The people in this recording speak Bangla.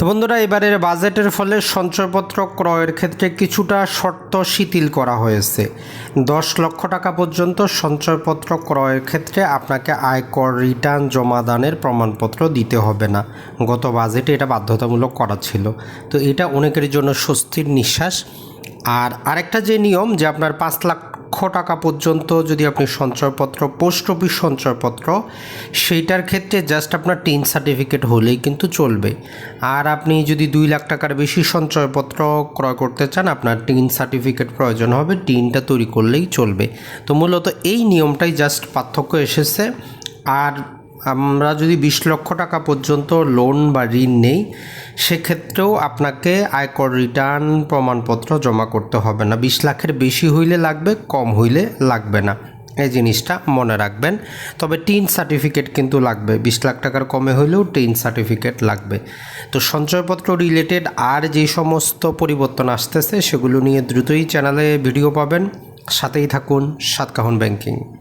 তো বন্ধুরা, এবারের বাজেটের ফলে সঞ্চয়পত্র ক্রয়ের ক্ষেত্রে কিছুটা শর্ত শিথিল করা হয়েছে। দশ লক্ষ টাকা পর্যন্ত সঞ্চয়পত্র ক্রয়ের ক্ষেত্রে আপনাকে আয়কর রিটার্ন জমাদানের প্রমাণপত্র দিতে হবে না। গত বাজেটে এটা বাধ্যতামূলক করা ছিল। তো এটা অনেকের জন্য স্বস্তির নিঃশ্বাস। আর আরেকটা যে নিয়ম যে আপনার পাঁচ লক্ষ টাকা পর্যন্ত যদি আপনি সঞ্চয়পত্র, পোস্ট অফিস সঞ্চয়পত্র, সেইটার ক্ষেত্রে জাস্ট আপনার টিন সার্টিফিকেট হলেই কিন্তু চলবে। আর আপনি যদি দুই লাখ টাকার বেশি সঞ্চয়পত্র ক্রয় করতে চান, আপনার টিন সার্টিফিকেট প্রয়োজন হবে টিনটা তৈরি করলেই চলবে। তো মূলত এই নিয়মটাই জাস্ট পার্থক্য এসেছে। আর আমরা যদি বিশ লক্ষ টাকা পর্যন্ত লোন বা ঋণ নেই, সেক্ষেত্রেও আপনাকে আয়কর রিটার্ন প্রমাণপত্র জমা করতে হবে না। বিশ লাখের বেশি হইলে লাগবে, কম হইলে লাগবে না। এই জিনিসটা মনে রাখবেন। তবে টিন সার্টিফিকেট কিন্তু লাগবে। বিশ লাখ টাকার কমে হইলেও টিন সার্টিফিকেট লাগবে। তো সঞ্চয়পত্র রিলেটেড আর যে সমস্ত পরিবর্তন আসতেছে, সেগুলো নিয়ে দ্রুতই চ্যানেলে ভিডিও পাবেন। সাথেই থাকুন সাতকাহন ব্যাংকিং